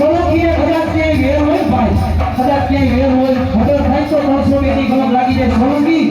સોલંકીએ કદાચ ક્યાંય વેર હોય ભાઈ. કદાચ ક્યાંય વેર હોય. થાય તો ત્રણસો બેની કલમ લાગી જાય સોલંકી